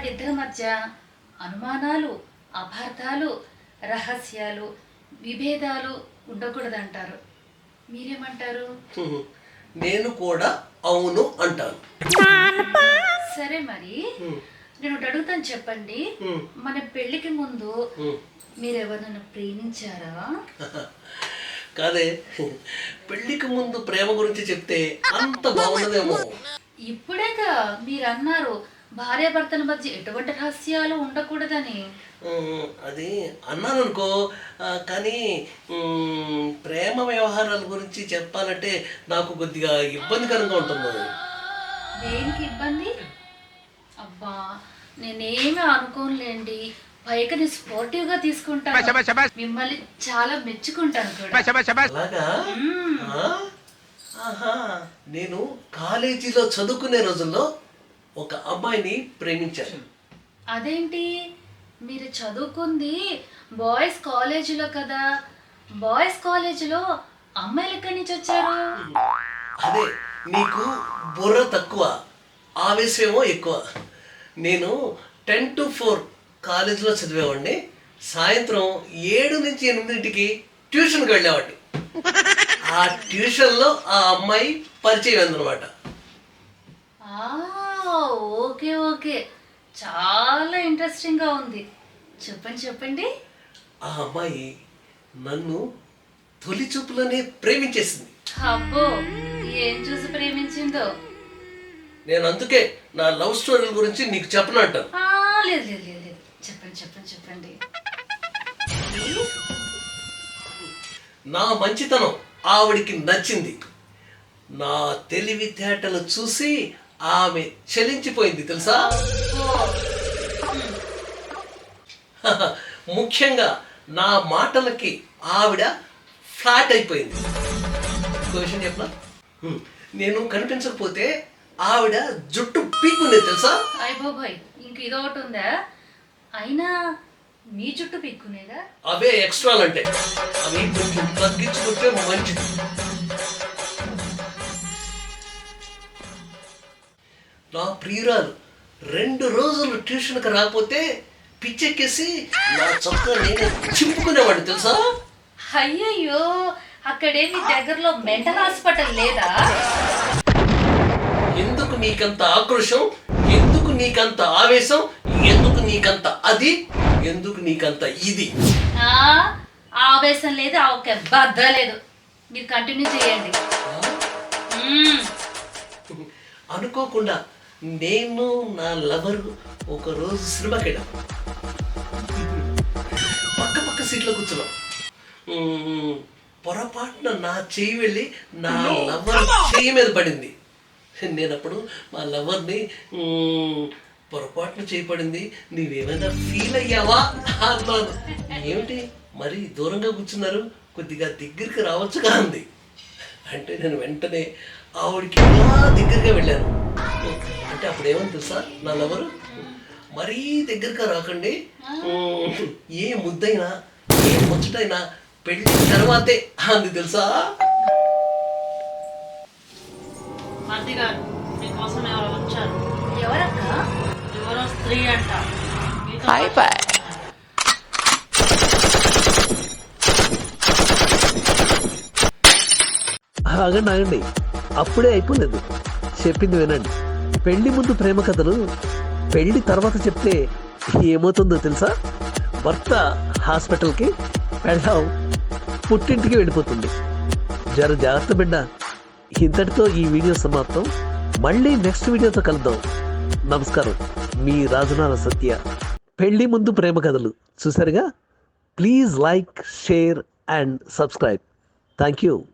మధ్య అనుమానాలు అపార్థాలు రహస్యాలు విభేదాలు ఉండకూడదంటారు మీరేమంటారు. నేను కూడా అవును అంటాను సరే మరి. నేను అడుగుతాను చెప్పండి. మన పెళ్ళికి ముందు. మీరెవరినైనా ప్రేమించారా కాదే పెళ్ళికి ముందు ప్రేమ గురించి చెప్తే అంత బాగున్నదేమో ఇప్పుడేగా మీరు అన్నారు భార్యాభర్తల మధ్య ఎటువంటి రహస్యాలు ఉండకూడదని? అది అన్నాను అనుకో కానీ ప్రేమ వ్యవహారాల గురించి చెప్పాలంటే నాకు కొద్దిగా ఇబ్బందికరంగా ఉంటుంది దేనికి ఇబ్బంది? అబ్బా నేనేమీ అనుకోనులేండి. పైగా నేను స్పోర్టివ్గా తీసుకుంటాను మిమ్మల్ని చాలా మెచ్చుకుంటాను కూడా అలాగా? నేను కాలేజీలో చదువుకునే రోజుల్లో ఒక అమ్మాయిని ప్రేమించాను అదేంటి? మీరు చదువుకుంది బాయ్స్ కాలేజీలో కదా. బాయ్స్ కాలేజీలో అమ్మాయిలు ఎక్కడి నుంచి వచ్చారు? అదే నీకు బుర్ర తక్కువ ఆవేశమేమో ఎక్కువ. నేను టెన్ టు ఫోర్ కాలేజీలో చదివేవాడిని. సాయంత్రం ఏడు నుంచి ఎనిమిదింటికి ట్యూషన్కి వెళ్ళేవాడిని. ఆ ట్యూషన్లో ఆ అమ్మాయి పరిచయం అయిందనమాట ఆ, ఓకే ఓకే. చాలా ఇంట్రెస్టింగ్గా ఉంది. చెప్పండి చెప్పండి. ఆ అమ్మాయి నన్ను తొలి చూపులోనే ప్రేమించేసింది. అబ్బో ఏం చూసి ప్రేమించిందో? నేను అందుకే నా లవ్ స్టోరీల గురించి నీకు చెప్పనంటాను ఆ, లేదు లేదు లేదు లేదు. చెప్పండి చెప్పండి చెప్పండి. నా మంచితనం ఆవిడికి నచ్చింది. నా తెలివితేటలు చూసి ఆమె చలించిపోయింది తెలుసా? ముఖ్యంగా నా మాటలకి ఆవిడ ఫ్లాట్ అయిపోయింది. విషయం చెప్పనా. నేను కనిపించకపోతే ఆవిడ జుట్టు పీక్కుంది తెలుసా? అయ్ బాబాయ్ ఇంక ఇదొకటి ఉందా? అయినా మీ చుట్టూ పిక్కునేదా? అవే ఎక్స్ట్రాలు అంటే అవి కొంచెం తగ్గించుకుంటే మంచిది. నా ప్రియురాలు. రెండు రోజులు ట్యూషన్కి రాకపోతే పిచ్చెక్కేసి నా చొక్కా నేను చింపుకునేవాడిని తెలుసా? అయ్యయ్యో అక్కడే మీ దగ్గరలో మెంటల్ హాస్పిటల్ లేదా? ఎందుకు నీకంత ఆక్రోషం? ఎందుకు నీకంత ఆవేశం? ఎందుకు నీకంత అది? ఎందుకు నీకంత ఇది? ఆ ఆవేశం లేదు ఆ ఒక బద్ద లేదు. మీరు కంటిన్యూ చేయండి. మ్మ్. అనుకోకుండా నేను నా లవర్ ఒక రోజు సినిమాకి వెళ్ళాం పక్క పక్క సీట్లో కూర్చున్నాం. పొరపాటున నా చెయ్యి వెళ్ళి నా లవర్ చెయ్యి మీద పడింది. నేను అప్పుడు మా లవర్ని పొరపాటున చేయి పడింది. నీవేమైనా ఫీల్ అయ్యావా? అన్నాను. ఏమిటి? మరి దూరంగా కూర్చున్నారు. కొద్దిగా దగ్గరికి రావచ్చుగా అంది. అంటే నేను వెంటనే ఆవిడకి దగ్గరగా వెళ్ళాను. అంటే అప్పుడు ఏమని తెలుసా? నా లవరు మరీ దగ్గరగా రాకండి. ఏ ముద్దైనా ఏ ముచ్చటైనా పెళ్ళి తర్వాతే అంది తెలుసా? మర్ది గారు మీకోసం ఎవరో వచ్చారు. ఎవరక్క? ఎవరో స్త్రీ అంట. మీతో ఆగండి ఆగండి. అప్పుడే అయిపోలేదు. చెప్పింది వినండి. పెళ్ళి ముందు ప్రేమ కథలు పెళ్ళి తర్వాత చెప్తే ఏమవుతుందో తెలుసా? భర్త హాస్పిటల్కి వెళ్ళాం పుట్టింటికి వెళ్ళిపోతుంది. జర జాగ్రత్త బిడ్డ. ఇంతటితో ఈ వీడియో సమాప్తం. మళ్ళీ నెక్స్ట్ వీడియోతో కలుద్దాం. నమస్కారం. మీ రాజునాల సత్య. పెళ్ళి ముందు ప్రేమ కథలు. చూసారుగా please like share and subscribe. Thank you